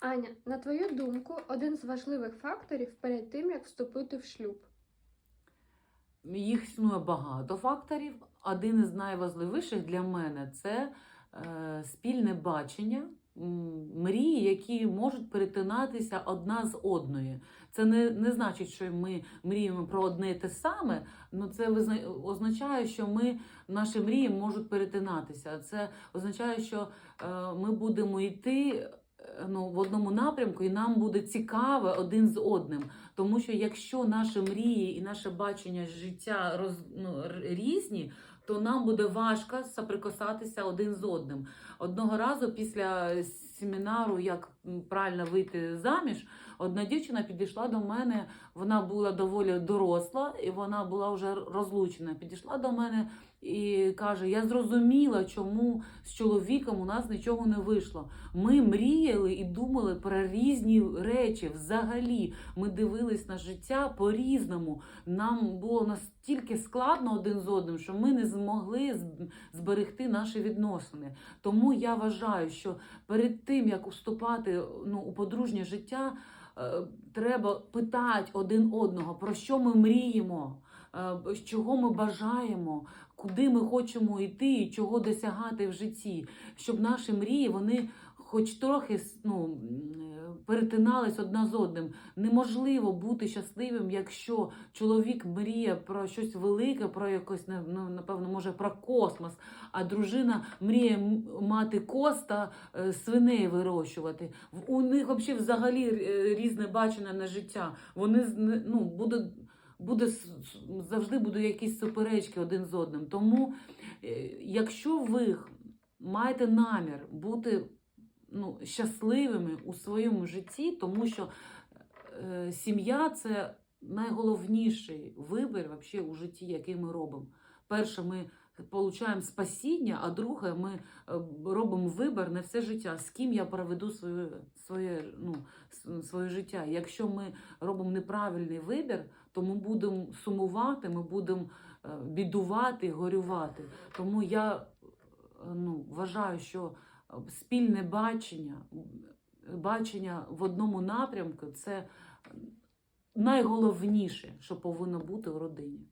Аня, на твою думку, один з важливих факторів перед тим, як вступити в шлюб. Їх існує багато факторів. Один із найважливіших для мене це е, спільне бачення, мрії, які можуть перетинатися одна з одною. Це не, не значить, що ми мріємо про одне і те саме, але це означає, що ми, наші мрії можуть перетинатися. Це означає, що е, ми будемо йти. Ну, в одному напрямку, і нам буде цікаво один з одним. Тому що якщо наші мрії і наше бачення життя роз, ну, різні, то нам буде важко соприкасатися один з одним. Одного разу після семінару, як правильно вийти заміж, одна дівчина підійшла до мене. Вона була доволі доросла, і вона була вже розлучена. Підійшла до мене і каже: Я зрозуміла, чому з чоловіком у нас нічого не вийшло. Ми мріяли і думали про різні речі взагалі. Ми дивились на життя по-різному. Нам було настільки складно один з одним, що ми не змогли зберегти наші відносини. Тому я вважаю, що перед тим як вступати ну, у подружнє життя, е, треба питати один одного, про що ми мріємо, чого ми бажаємо, куди ми хочемо йти і чого досягати в житті, щоб наші мрії вони. Хоч трохи ну, е, перетинались одна з одним. Неможливо бути щасливим, якщо чоловік мріє про щось велике, про якось ну, напевно, може про космос, а дружина мріє мати коста, е, свиней вирощувати. У них взагалі е, різне бачення на життя. Вони ну, будуть. Буде завжди будуть якісь суперечки один з одним. Тому, е, якщо ви маєте намір бути ну, щасливими у своєму житті, тому що е, сім'я це найголовніший вибір вообще у житті, який ми робимо. Перше, ми отримуємо спасіння, а друге, ми е, робимо вибір на все життя, з ким я проведу своє, своє, ну, своє життя. Якщо ми робимо неправильний вибір, то ми будемо сумувати, ми будемо е, бідувати, горювати. Тому я е, ну, вважаю, що спільне бачення, бачення в одному напрямку це найголовніше, що повинно бути в родині.